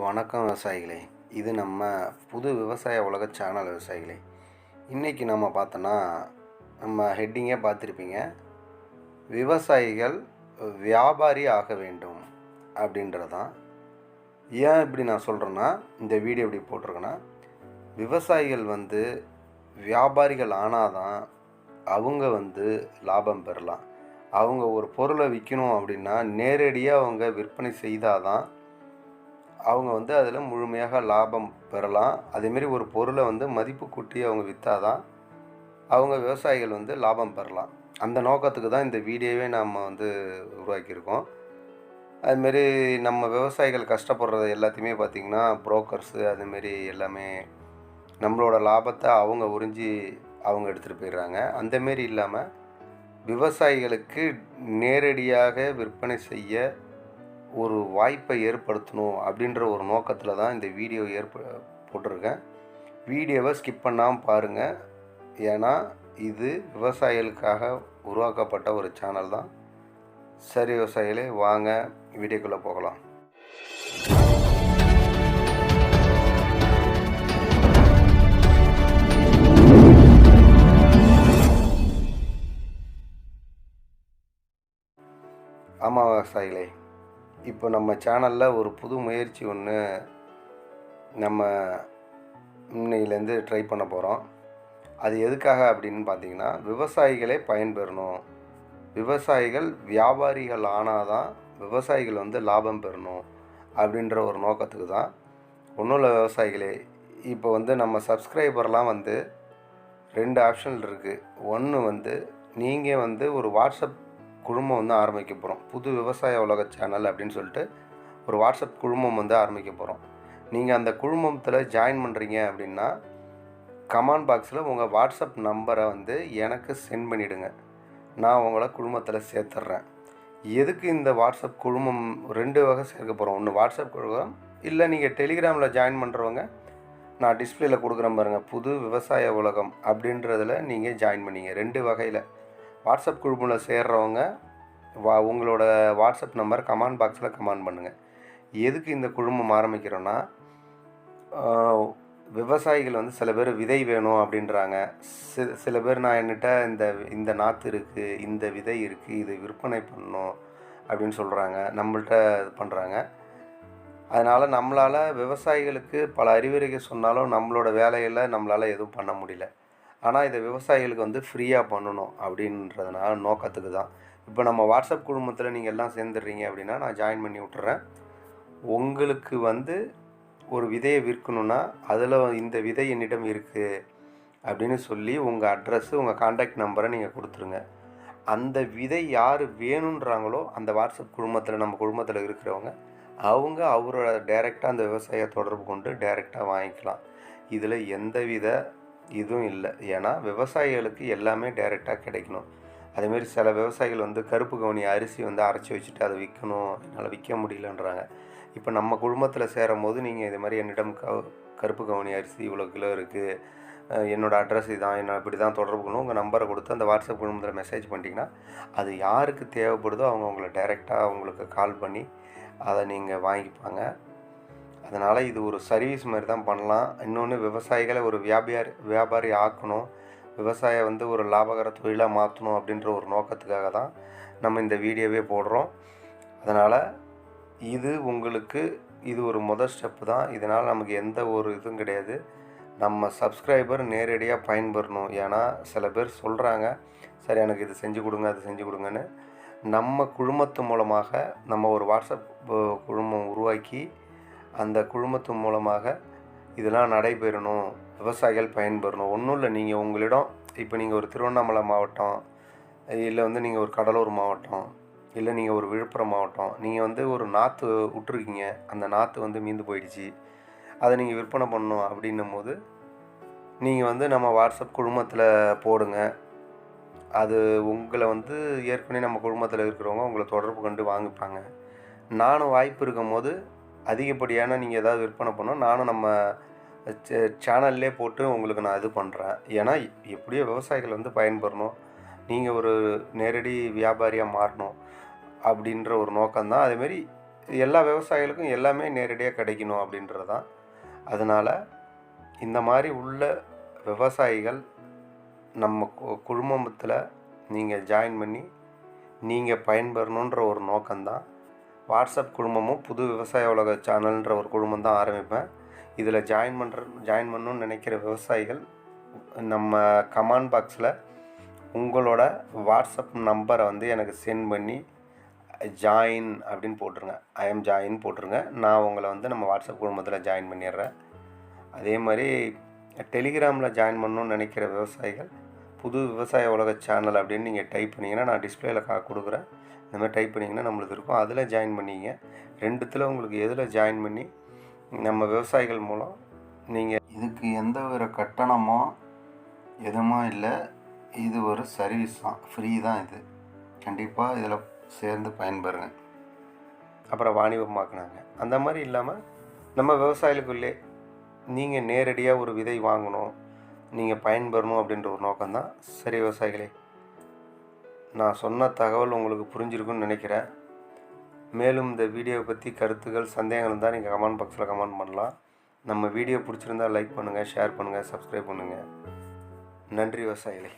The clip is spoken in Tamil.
வணக்கம் விவசாயிகளே. இது நம்ம புது விவசாய உலக சேனல் விவசாயிகளே. இன்றைக்கி நம்ம பார்த்தோன்னா நம்ம ஹெட்டிங்கே பார்த்துருப்பீங்க. விவசாயிகள் வியாபாரி ஆக வேண்டும் அப்படின்றதான் ஏன் இப்படி நான் சொல்கிறேன்னா இந்த வீடியோ இப்படி போட்டிருக்கேன்னா விவசாயிகள் வந்து வியாபாரிகள் ஆனால் தான் அவங்க வந்து லாபம் பெறலாம். அவங்க ஒரு பொருளை விற்கணும் அப்படின்னா நேரடியாக அவங்க விற்பனை செய்தாதான் அவங்க வந்து அதில் முழுமையாக லாபம் பெறலாம். அதேமாரி ஒரு பொருளை வந்து மதிப்பு கூட்டி அவங்க விற்றாதான் அவங்க விவசாயிகள் வந்து லாபம் பெறலாம். அந்த நோக்கத்துக்கு தான் இந்த வீடியோவே நாம் வந்து உருவாக்கியிருக்கோம். அதுமாரி நம்ம விவசாயிகள் கஷ்டப்படுறது எல்லாத்தையுமே பார்த்திங்கன்னா புரோக்கர்ஸு அதுமாரி எல்லாமே நம்மளோட லாபத்தை அவங்க உறிஞ்சி அவங்க எடுத்துகிட்டு போயிடுறாங்க. அந்தமாரி இல்லாமல் விவசாயிகளுக்கு நேரடியாக விற்பனை செய்ய ஒரு வாய்ப்பை ஏற்படுத்தணும் அப்படின்ற ஒரு நோக்கத்தில் தான் இந்த வீடியோ ஏற்ப போட்டிருக்கேன். வீடியோவை ஸ்கிப் பண்ணாமல் பாருங்கள் ஏன்னா இது விவசாயிகளுக்காக உருவாக்கப்பட்ட ஒரு சேனல் தான். சரி விவசாயிகளே வாங்க வீடியோக்குள்ளே போகலாம். ஆமாம் விவசாயிகளே. இப்போ நம்ம சேனலில் ஒரு புது முயற்சி ஒன்று நம்ம இன்னையிலேருந்து ட்ரை பண்ண போகிறோம் அது எதுக்காக அப்படின்னு பார்த்தீங்கன்னா விவசாயிகளே பயன்பெறணும். விவசாயிகள் வியாபாரிகள் ஆனால் தான் விவசாயிகள் வந்து லாபம் பெறணும் அப்படின்ற ஒரு நோக்கத்துக்கு தான் ஒன்றும் இல்லை விவசாயிகளே. இப்போ வந்து நம்ம சப்ஸ்கிரைபர்லாம் வந்து ரெண்டு ஆப்ஷன் இருக்குது ஒன்று வந்து நீங்கள் வந்து ஒரு வாட்ஸ்அப் குழுமம் வந்து ஆரம்பிக்க போகிறோம் புது விவசாய உலக சேனல் அப்படின்னு சொல்லிட்டு ஒரு வாட்ஸ்அப் குழுமம் வந்து ஆரம்பிக்க போகிறோம் நீங்கள் அந்த குழுமத்தில் ஜாயின் பண்ணுறீங்க அப்படின்னா கமெண்ட் பாக்ஸில் உங்கள் வாட்ஸ்அப் நம்பரை வந்து எனக்கு சென்ட் பண்ணிவிடுங்க நான் உங்களை குழுமத்தில் சேர்த்துட்றேன் எதுக்கு இந்த வாட்ஸ்அப் குழுமம் ரெண்டு வகை சேர்க்க போகிறோம் ஒன்று வாட்ஸ்அப் குழுமம் இல்லை நீங்கள் டெலிகிராமில் ஜாயின் பண்ணுறவங்க நான் டிஸ்பிளேயில் கொடுக்குறேன் பாருங்கள் புது விவசாய உலகம் அப்படின்றதில் நீங்கள் ஜாயின் பண்ணிங்க. ரெண்டு வகையில். வாட்ஸ்அப் குழுவில் சேர்றவங்க வா உங்களோட வாட்ஸ்அப் நம்பர் கமெண்ட் பாக்ஸில் கமெண்ட் பண்ணுங்கள் எதுக்கு இந்த குழுமம் ஆரம்பிக்கிறோன்னா விவசாயிகள் வந்து சில பேர் விதை வேணும் அப்படின்றாங்க. சி சில பேர் நான் என்கிட்ட இந்த இந்த நாற்று இருக்குது இந்த விதை இருக்குது இது விற்பனை பண்ணணும் அப்படின்னு சொல்கிறாங்க நம்மள்கிட்ட இது பண்ணுறாங்க அதனால் நம்மளால் விவசாயிகளுக்கு பல அறிவுரைகள் சொன்னாலும் நம்மளோட வேலையில் நம்மளால் எதுவும் பண்ண முடியல. ஆனால் இதை விவசாயிகளுக்கு வந்து ஃப்ரீயாக பண்ணணும் அப்படின்றதுனால நோக்கத்துக்கு தான். இப்போ நம்ம வாட்ஸ்அப் குழுமத்தில் நீங்கள் எல்லாம் சேர்ந்துடுறீங்க அப்படின்னா நான் ஜாயின் பண்ணி விட்டுறேன். உங்களுக்கு வந்து ஒரு விதையை விற்கணும்னா அதில் இந்த விதை என்னிடம் இருக்குது அப்படின்னு சொல்லி உங்கள் அட்ரஸ்ஸு உங்கள் காண்டாக்ட் நம்பரை நீங்கள் கொடுத்துருங்க. அந்த விதை யார் வேணுன்றாங்களோ அந்த வாட்ஸ்அப் குழுமத்தில் நம்ம குழுமத்தில் இருக்கிறவங்க அவங்க அவரோட டைரெக்டாக அந்த விவசாயியை தொடர்பு கொண்டு டைரெக்டாக வாங்கிக்கலாம். இதில் எந்த வித இதுவும் இல்லை. ஏன்னா விவசாயிகளுக்கு எல்லாமே டைரெக்டாக கிடைக்கணும். அதேமாரி சில விவசாயிகள் வந்து கருப்பு கவுனி அரிசி வந்து அரைச்சி வச்சுட்டு அதை விற்கணும். என்னால் விற்க முடியலன்றாங்க. இப்போ நம்ம குழுமத்தில் சேரும் போது நீங்கள் இது மாதிரி என்னிடம் க கருப்பு கவனி அரிசி இவ்வளோ கிலோ இருக்குது என்னோடய அட்ரஸ் இதான் என்ன இப்படி தான் தொடர்பு கொள்ளணும் உங்கள் நம்பரை கொடுத்து அந்த வாட்ஸ்அப் குழுமத்தில் மெசேஜ் பண்ணிட்டீங்கன்னா அது யாருக்கு தேவைப்படுதோ அவங்க உங்களை டைரெக்டாக அவங்களுக்கு கால் பண்ணி அதை நீங்கள் வாங்கிப்பாங்க. அதனால் இது ஒரு சர்வீஸ் மாதிரி தான் பண்ணலாம். இன்னொன்று விவசாயிகளை ஒரு வியாபாரி வியாபாரி ஆக்கணும். விவசாயம் வந்து ஒரு லாபகர தொழிலாக மாற்றணும் அப்படின்ற ஒரு நோக்கத்துக்காக தான் நம்ம இந்த வீடியோவே போடுறோம். அதனால் இது உங்களுக்கு இது ஒரு முதல் ஸ்டெப்பு தான். இதனால் நமக்கு எந்த ஒரு இதுவும் கிடையாது. நம்ம சப்ஸ்கிரைபர் நேரடியாக பயன்பெறணும். ஏன்னா சில பேர் சொல்கிறாங்க சரி எனக்கு இது செஞ்சு கொடுங்க அது செஞ்சு கொடுங்கன்னு. நம்ம குழுமத்து மூலமாக நம்ம ஒரு வாட்ஸ்அப் குழுமம் உருவாக்கி அந்த குழுமத்து மூலமாக இதெல்லாம் நடைபெறணும் விவசாயிகள் பயன்பெறணும். ஒன்றும் இல்லை நீங்கள் உங்களிடம் இப்போ நீங்கள் ஒரு திருவண்ணாமலை மாவட்டம் இல்லை வந்து நீங்கள் ஒரு கடலூர் மாவட்டம் இல்லை நீங்கள் ஒரு விழுப்புரம் மாவட்டம் நீங்கள் வந்து ஒரு நாற்று விட்ருக்கீங்க அந்த நாற்று வந்து மீந்து போயிடுச்சு. அதை நீங்கள் விற்பனை பண்ணணும் அப்படின்னும் போது நீங்கள் வந்து நம்ம வாட்ஸ்அப் குழுமத்தில் போடுங்க. அது உங்களை வந்து ஏற்கனவே நம்ம குழுமத்தில் இருக்கிறவங்க உங்களை தொடர்பு கொண்டு வாங்கிப்பாங்க. நானும் வாய்ப்பு இருக்கும் போது அதிகப்படியான நீங்கள் ஏதாவது விற்பனை பண்ணோம் நானும் நம்ம சேனல்லே போட்டு உங்களுக்கு நான் இது பண்ணுறேன் ஏன்னா எப்படியோ விவசாயிகள் வந்து பயன்பெறணும். நீங்கள் ஒரு நேரடி வியாபாரியாக மாறணும் அப்படின்ற ஒரு நோக்கம்தான். அதேமாரி எல்லா விவசாயிகளுக்கும் எல்லாமே நேரடியாக கிடைக்கணும் அப்படின்றது தான் அதனால் இந்த மாதிரி உள்ள விவசாயிகள் நம்ம கு- குழுமத்தில் நீங்கள் ஜாயின் பண்ணி நீங்கள் பயன்பெறணுன்ற ஒரு நோக்கம்தான். வாட்ஸ்அப் குழுமமும் புது விவசாய உலக சேனல்ன்ற ஒரு குழுமம் தான் ஆரம்பிப்பேன். இதில் ஜாயின் பண்ணுற ஜாயின் பண்ணணும்னு நினைக்கிற விவசாயிகள் நம்ம கமாண்ட் பாக்ஸில் உங்களோட வாட்ஸ்அப் நம்பரை வந்து எனக்கு சென்ட் பண்ணி ஜாயின் அப்படின்னு போட்டுருங்க. ஐ எம் ஜாயின் போட்டுருங்க. நான் உங்களை வந்து நம்ம வாட்ஸ்அப் குழுமத்தில் ஜாயின் பண்ணிடுறேன். அதே மாதிரி டெலிகிராமில் ஜாயின் பண்ணணும்னு நினைக்கிற விவசாயிகள் புது விவசாய உலக சேனல் அப்படின்னு நீங்கள் டைப் பண்ணிங்கன்னா நான் டிஸ்பிளேயில் கா கொடுக்குறேன். இந்த மாதிரி டைப் பண்ணிங்கன்னா நம்மளுக்கு இருக்கும். அதில் ஜாயின் பண்ணிங்க. ரெண்டுத்தில் உங்களுக்கு எதில் ஜாயின் பண்ணி நம்ம விவசாயிகள் மூலம் நீங்கள் இதுக்கு எந்த ஒரு கட்டணமோ எதுவுமோ இல்லை இது ஒரு சர்வீஸ் தான். ஃப்ரீ தான் இது. கண்டிப்பாக இதில் சேர்ந்து பயன்பெறுங்க அப்புறம் வாணிபமாக்குனாங்க. அந்த மாதிரி இல்லாமல் நம்ம விவசாயிகளுக்குள்ளே நீங்கள் நேரடியாக ஒரு விதை வாங்கணும். நீங்கள் பயன்பெறணும் அப்படின்ற ஒரு நோக்கம்தான். சரி விவசாயிகளே. நான் சொன்ன தகவல் உங்களுக்கு புரிஞ்சிருக்குன்னு நினைக்கிறேன். மேலும் இந்த வீடியோவை பற்றி கருத்துக்கள் சந்தேகங்கள் இருந்தால் நீங்கள் கமெண்ட் பாக்ஸில் கமெண்ட் பண்ணலாம். நம்ம வீடியோ பிடிச்சிருந்தா லைக் பண்ணுங்கள் ஷேர் பண்ணுங்கள் சப்ஸ்கிரைப் பண்ணுங்கள் நன்றி விவசாயிகளே.